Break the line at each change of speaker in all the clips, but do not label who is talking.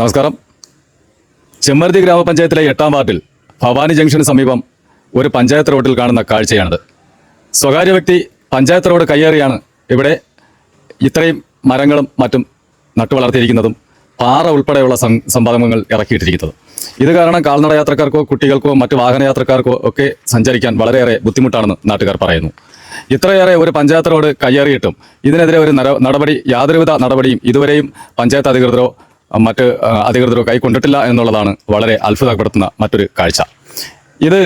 നമസ്കാരം. ചെമ്മർതി ഗ്രാമപഞ്ചായത്തിലെ എട്ടാം വാർഡിൽ ഭവാനി ജംഗ്ഷന് സമീപം ഒരു പഞ്ചായത്ത് റോഡിൽ കാണുന്ന കാഴ്ചയാണിത്. സ്വകാര്യ വ്യക്തി പഞ്ചായത്ത് റോഡ് കയ്യേറിയാണ് ഇവിടെ ഇത്രയും മരങ്ങളും മറ്റും നട്ടുവളർത്തിയിരിക്കുന്നതും പാറ ഉൾപ്പെടെയുള്ള സംഭവങ്ങൾ ഇറക്കിയിട്ടിരിക്കുന്നത്. ഇത് കാരണം കാൽനട യാത്രക്കാർക്കോ കുട്ടികൾക്കോ മറ്റു വാഹനയാത്രക്കാർക്കോ ഒക്കെ സഞ്ചരിക്കാൻ വളരെയേറെ ബുദ്ധിമുട്ടാണെന്ന് നാട്ടുകാർ പറയുന്നു. ഇത്രയേറെ ഒരു പഞ്ചായത്ത് റോഡ് കയ്യേറിയിട്ടും ഇതിനെതിരെ ഒരു നടപടി യാതൊരുവിധ നടപടിയും ഇതുവരെയും പഞ്ചായത്ത് അധികൃതരോ മറ്റ് അധികൃതരോ കൈക്കൊണ്ടിട്ടില്ല എന്നുള്ളതാണ് വളരെ അത്ഭുതപ്പെടുത്തുന്ന മറ്റൊരു കാഴ്ച. ഇത്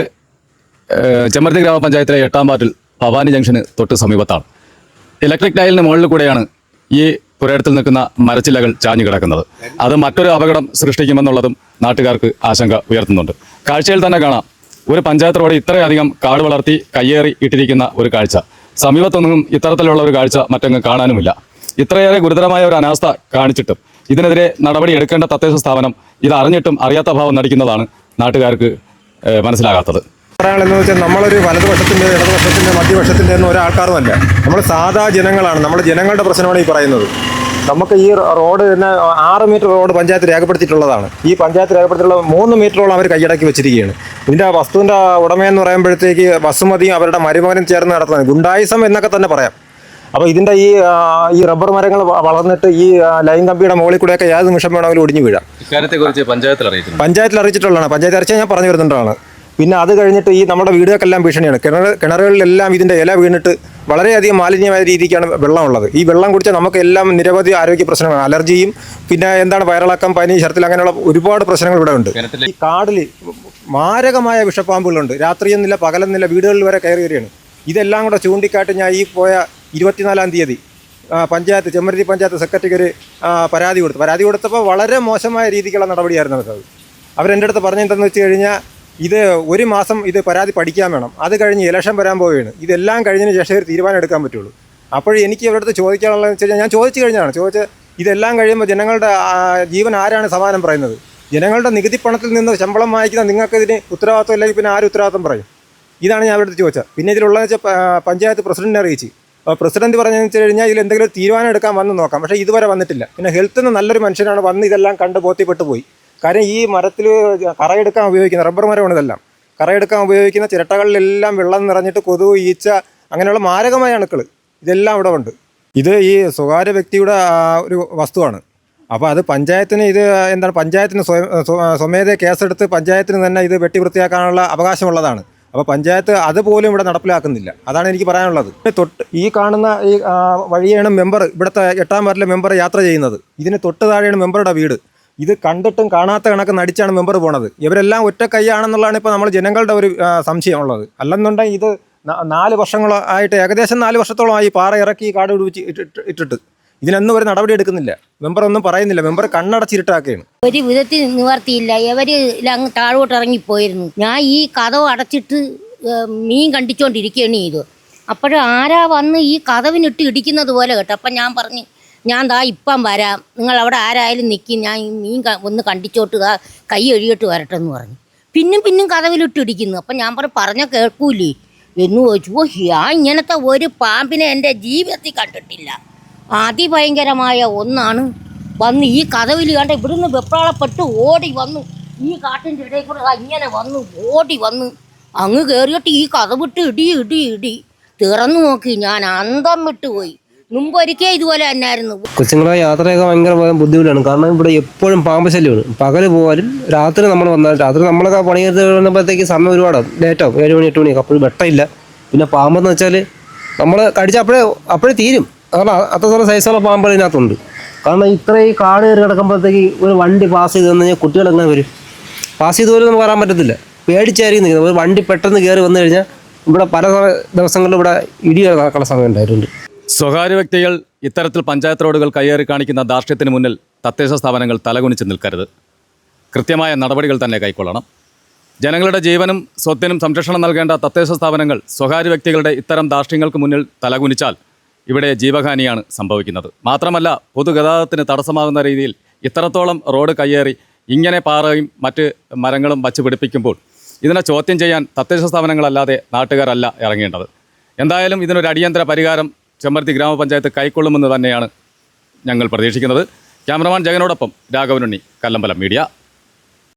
ഏഹ്, ഗ്രാമപഞ്ചായത്തിലെ എട്ടാം വാർഡിൽ ഭവാനി ജംഗ്ഷന് തൊട്ട് സമീപത്താണ്. ഇലക്ട്രിക് ടൈലിന് മുകളിൽ കൂടെയാണ് ഈ പുരയിടത്തിൽ നിൽക്കുന്ന മരച്ചില്ലകൾ ചാഞ്ഞു കിടക്കുന്നത്. അത് മറ്റൊരു അപകടം സൃഷ്ടിക്കുമെന്നുള്ളതും നാട്ടുകാർക്ക് ആശങ്ക ഉയർത്തുന്നുണ്ട്. കാഴ്ചയിൽ തന്നെ കാണാം ഒരു പഞ്ചായത്ത് റോഡ് ഇത്രയധികം കാട് വളർത്തി കയ്യേറി ഇട്ടിരിക്കുന്ന ഒരു കാഴ്ച. സമീപത്തൊന്നും ഇത്തരത്തിലുള്ള ഒരു കാഴ്ച മറ്റങ്ങ് കാണാനുമില്ല. ഇത്രയേറെ ഗുരുതരമായ ഒരു അനാസ്ഥ കാണിച്ചിട്ടും ഇതിനെതിരെ നടപടി എടുക്കേണ്ട തദ്ദേശ സ്ഥാപനം ഇത് അറിഞ്ഞിട്ടും അറിയാത്ത ഭാവം നടിക്കുന്നതാണ് നാട്ടുകാർക്ക് മനസ്സിലാകാത്തത്.
പറയാനുള്ളതെന്ന് വെച്ചാൽ നമ്മളൊരു വലതുപക്ഷത്തിന്റെ ഇടതുപക്ഷത്തിന്റെ മധ്യപക്ഷത്തിന്റെ ഒന്നും ഒരാൾക്കാരുമല്ല നമ്മൾ സാധാ ജനങ്ങളാണ്. നമ്മൾ ജനങ്ങളുടെ പ്രശ്നമാണ് ഈ പറയുന്നത്. നമുക്ക് ഈ റോഡ് തന്നെ ആറ് മീറ്റർ റോഡ് പഞ്ചായത്ത് രേഖപ്പെടുത്തിയിട്ടുള്ളതാണ്. ഈ പഞ്ചായത്ത് രേഖപ്പെടുത്തിയിട്ടുള്ള മൂന്ന് മീറ്ററോളം അവർ കൈയടക്കി വെച്ചിരിക്കുകയാണ്. ഇതിന്റെ വസ്തുവിന്റെ ഉടമയെന്ന് പറയുമ്പോഴത്തേക്ക് വസുമതിയും അവരുടെ മരുമകനും ചേർന്ന് നടത്തുന്നത് ഗുണ്ടായിസം എന്നൊക്കെ തന്നെ പറയാം. അപ്പോൾ ഇതിന്റെ ഈ ഈ റബ്ബർ മരങ്ങൾ വളർന്നിട്ട് ഈ ലൈൻ കമ്പിയുടെ മുകളിൽ കൂടെയൊക്കെ ഏത് നിമിഷം വേണമെങ്കിലും ഒടിഞ്ഞു വീഴാം.
ഇക്കാര്യത്തെക്കുറിച്ച് പഞ്ചായത്തിൽ അറിയിച്ചു
പഞ്ചായത്തിൽ അറിയിച്ചിട്ടുള്ളതാണ്. പഞ്ചായത്ത് അറിയിച്ചാൽ ഞാൻ പറഞ്ഞു വരുന്നുണ്ടാണ് പിന്നെ അത് കഴിഞ്ഞിട്ട് ഈ നമ്മുടെ വീടുകൾക്കെല്ലാം ഭീഷണിയാണ്. കിണർ കിണറുകളിലെല്ലാം ഇതിന്റെ ഇല വീണിട്ട് വളരെയധികം മാലിന്യമായ രീതിക്കാണ് വെള്ളമുള്ളത്. ഈ വെള്ളം കുടിച്ചാൽ നമുക്ക് എല്ലാം നിരവധി ആരോഗ്യ പ്രശ്നങ്ങൾ അലർജിയും പിന്നെ എന്താണ് വയറിളക്കം പനി ശരത്തിൽ അങ്ങനെയുള്ള ഒരുപാട് പ്രശ്നങ്ങൾ ഇവിടെ ഉണ്ട്. ഈ കാടിൽ മാരകമായ വിഷപ്പാമ്പുകളുണ്ട്. രാത്രിയെന്നില്ല പകലെന്നില്ല വീടുകളിൽ വരെ കയറി വരികയാണ്. ഇതെല്ലാം കൂടെ ചൂണ്ടിക്കാട്ടി ഞാൻ ഈ പോയ ഇരുപത്തിനാലാം തീയതി പഞ്ചായത്ത് ചെമ്മരത്തി പഞ്ചായത്ത് സെക്രട്ടറിക്ക് ഒരു പരാതി കൊടുത്തു. പരാതി കൊടുത്തപ്പോൾ വളരെ മോശമായ രീതിക്കുള്ള നടപടിയായിരുന്നു അത്. അവരെന്റെ അടുത്ത് പറഞ്ഞിട്ടെന്ന് വെച്ച് കഴിഞ്ഞാൽ ഇത് ഒരു മാസം ഇത് പരാതി പഠിക്കാൻ വേണം. അത് കഴിഞ്ഞ് ഇലക്ഷൻ വരാൻ പോവുകയാണ്. ഇതെല്ലാം കഴിഞ്ഞതിന് ശേഷം ഒരു തീരുമാനം എടുക്കാൻ പറ്റുള്ളൂ. അപ്പോഴും എനിക്ക് അവരുടെ അടുത്ത് ചോദിക്കാനുള്ളതെന്ന് വെച്ച് കഴിഞ്ഞാൽ ഞാൻ ചോദിച്ചു കഴിഞ്ഞാണ് ചോദിച്ച് ഇതെല്ലാം കഴിയുമ്പോൾ ജനങ്ങളുടെ ജീവൻ ആരാണ് സമാനം പറയുന്നത്? ജനങ്ങളുടെ നികുതി പണത്തിൽ നിന്ന് ശമ്പളം വാങ്ങിക്കുന്ന നിങ്ങൾക്ക് ഇതിന് ഉത്തരവാദിത്വം ഇല്ലെങ്കിൽ പിന്നെ ആര് ഉത്തരവാദിത്വം പറയും? ഇതാണ് ഞാൻ അവരുടെ ചോദിച്ചത്. പിന്നെ ഇതിലുള്ളതെന്ന് വെച്ചാൽ പഞ്ചായത്ത് പ്രസിഡന്റിനെ അറിയിച്ച്. പ്രസിഡന്റ് പറഞ്ഞതെന്ന് വെച്ച് കഴിഞ്ഞാൽ ഇതിൽ എന്തെങ്കിലും തീരുമാനം എടുക്കാൻ വന്ന് നോക്കാം. പക്ഷേ ഇതുവരെ വന്നിട്ടില്ല. പിന്നെ ഹെൽത്ത് നിന്ന് നല്ലൊരു മനുഷ്യനാണ് വന്ന് ഇതെല്ലാം കണ്ട് ബോധ്യപ്പെട്ടു പോയി. കാര്യം ഈ മരത്തിൽ കറയെടുക്കാൻ ഉപയോഗിക്കുന്ന റബ്ബർ മരമാണ് ഇതെല്ലാം. കറയെടുക്കാൻ ഉപയോഗിക്കുന്ന ചിരട്ടകളിലെല്ലാം വെള്ളം നിറഞ്ഞിട്ട് കൊതു ഈച്ച അങ്ങനെയുള്ള മാരകമായ അണുക്കൾ ഇതെല്ലാം ഇവിടെ ഉണ്ട്. ഇത് ഈ സ്വകാര്യ വ്യക്തിയുടെ ഒരു വസ്തുവാണ്. അപ്പോൾ അത് പഞ്ചായത്തിന് ഇത് എന്താണ് പഞ്ചായത്തിന് സ്വയം സ്വ- സ്വമേധയ കേസെടുത്ത് പഞ്ചായത്തിന് തന്നെ ഇത് വെട്ടി വൃത്തിയാക്കാനുള്ള അവകാശമുള്ളതാണ്. അപ്പോൾ പഞ്ചായത്ത് അതുപോലും ഇവിടെ നടപ്പിലാക്കുന്നില്ല. അതാണ് എനിക്ക് പറയാനുള്ളത്. തൊട്ട് ഈ കാണുന്ന ഈ വഴിയാണ് മെമ്പർ ഇവിടുത്തെ എട്ടാം വാർഡിലെ മെമ്പർ യാത്ര ചെയ്യുന്നത്. ഇതിന് തൊട്ട് താഴെയാണ് മെമ്പറുടെ വീട്. ഇത് കണ്ടിട്ടും കാണാത്ത കണക്ക് നടിച്ചാണ് മെമ്പർ പോണത്. ഇവരെല്ലാം ഒറ്റ കൈയാണെന്നുള്ളതാണ് ഇപ്പോൾ നമ്മൾ ജനങ്ങളുടെ ഒരു സംശയം സംശയമുള്ളത് അല്ലെന്നുണ്ടെങ്കിൽ ഇത് നാല് വർഷങ്ങളായിട്ട് ഏകദേശം നാല് വർഷത്തോളമായി പാറ ഇറക്കി കാട് പിടിച്ച് ഇട്ടിട്ട്. ഇതിനൊന്നും ഒരു നടപടി എടുക്കുന്നില്ല. മെമ്പർ ഒന്നും പറയുന്നില്ല. മെമ്പർ കണ്ണടച്ചിരിട്ടാക്കുകയാണ്.
ഒരു വിധത്തിൽ നിവർത്തിയില്ല. ഇവർ അങ്ങ് താഴോട്ട് ഇറങ്ങിപ്പോയിരുന്നു. ഞാൻ ഈ കഥവ് അടച്ചിട്ട് മീൻ കണ്ടിച്ചോണ്ടിരിക്കുകയാണ് ചെയ്തു അപ്പോഴും ആരാ വന്ന് ഈ കഥവിനിട്ട് ഇടിക്കുന്നത് പോലെ കേട്ടോ. അപ്പം ഞാൻ പറഞ്ഞു ഞാൻ ദാ ഇപ്പം വരാം. നിങ്ങൾ അവിടെ ആരായാലും നിൽക്കി ഞാൻ ഈ മീൻ ഒന്ന് കണ്ടിച്ചോട്ട് കൈ എഴുതിയിട്ട് വരട്ടെ എന്ന് പറഞ്ഞു. പിന്നും പിന്നും കഥവിലിട്ട് ഇടിക്കുന്നു. അപ്പം ഞാൻ പറഞ്ഞു പറഞ്ഞാൽ കേൾക്കൂലേ? എന്ന് ചോദിച്ചു. ഓ ഞാൻ ഇങ്ങനത്തെ ഒരു പാമ്പിനെ എന്റെ ജീവിതത്തിൽ കണ്ടിട്ടില്ല. അതിഭയങ്കരമായ ഒന്നാണ് വന്ന് ഈ കഥവിൽ കണ്ട ഇവിടുന്ന് വെപ്രാളപ്പെട്ട് ഓടി വന്നു. ഈ കാട്ടിന്റെ ഇടയിൽ കൂടെ ഇങ്ങനെ വന്നു ഓടി വന്ന്. അങ്ങ് കയറിയിട്ട് ഈ കഥവിട്ട് ഇടി ഇടി ഇടി. തുറന്നു നോക്കി ഞാൻ അന്തം വിട്ട് പോയി. മുമ്പൊരിക്കേ ഇതുപോലെ തന്നെയായിരുന്നു
കൊച്ചുങ്ങളെ യാത്രയൊക്കെ ഭയങ്കര ബുദ്ധിമുട്ടാണ്. കാരണം ഇവിടെ എപ്പോഴും പാമ്പശല്യമാണ് പകൽ പോകാനും രാത്രി നമ്മൾ വന്നാൽ രാത്രി നമ്മളൊക്കെ പണിയെടുത്ത് വരുമ്പോഴത്തേക്ക് സമയം ഒരുപാടാണ് ലേറ്റാവും. ഏഴ് മണി എട്ട് മണിയൊക്കെ അപ്പോഴും വെട്ടമില്ല പിന്നെ പാമ്പെന്ന് വെച്ചാൽ നമ്മൾ കടിച്ച അപ്പോഴേ അപ്പോഴേ തീരും. കാരണം അത്രത്തോളം സൈസുള്ള പാമ്പുകൾ ഇതിനകത്തുണ്ട്. കാരണം ഇത്രയും കാട് കയറി കിടക്കുമ്പോഴത്തേക്ക് ഒരു വണ്ടി പാസ് ചെയ്ത് വന്നു കഴിഞ്ഞാൽ കുട്ടികൾ എങ്ങനെ വരും? പാസ് ചെയ്ത് പോലും നമുക്ക് വരാൻ പറ്റത്തില്ല. പേടിച്ചായിരിക്കും നിൽക്കുന്നത്. ഒരു വണ്ടി പെട്ടെന്ന് കയറി വന്നു കഴിഞ്ഞാൽ ഇവിടെ പല ദിവസങ്ങളിലും ഇവിടെ ഇടി നടക്കുന്ന സമയം ഉണ്ടായിട്ടുണ്ട്.
സ്വകാര്യ വ്യക്തികൾ ഇത്തരത്തിൽ പഞ്ചായത്ത് റോഡുകൾ കയ്യേറി കാണിക്കുന്ന ധാർഷ്ട്യത്തിന് മുന്നിൽ തദ്ദേശ സ്ഥാപനങ്ങൾ തലകുനിച്ച് നിൽക്കരുത്. കൃത്യമായ നടപടികൾ തന്നെ കൈക്കൊള്ളണം. ജനങ്ങളുടെ ജീവനും സ്വത്തിനും സംരക്ഷണം നൽകേണ്ട തദ്ദേശ സ്ഥാപനങ്ങൾ സ്വകാര്യ വ്യക്തികളുടെ ഇത്തരം ധാർഷ്ട്യങ്ങൾക്ക് മുന്നിൽ തലകുനിച്ചാൽ ഇവിടെ ജീവഹാനിയാണ് സംഭവിക്കുന്നത്. മാത്രമല്ല പൊതുഗതാഗതത്തിന് തടസ്സമാകുന്ന രീതിയിൽ ഇത്രത്തോളം റോഡ് കയ്യേറി ഇങ്ങനെ പാറയും മറ്റ് മരങ്ങളും വച്ച് പിടിപ്പിക്കുമ്പോൾ ഇതിനെ ചോദ്യം ചെയ്യാൻ തദ്ദേശ സ്ഥാപനങ്ങളല്ലാതെ നാട്ടുകാരല്ല ഇറങ്ങേണ്ടത്. എന്തായാലും ഇതിനൊരു അടിയന്തര പരിഹാരം ചെമ്മർത്തി ഗ്രാമപഞ്ചായത്ത് കൈക്കൊള്ളുമെന്ന് തന്നെയാണ് ഞങ്ങൾ പ്രതീക്ഷിക്കുന്നത്. ക്യാമറമാൻ ജഗനോടൊപ്പം രാഘവനുണ്ണി കല്ലമ്പലം മീഡിയ.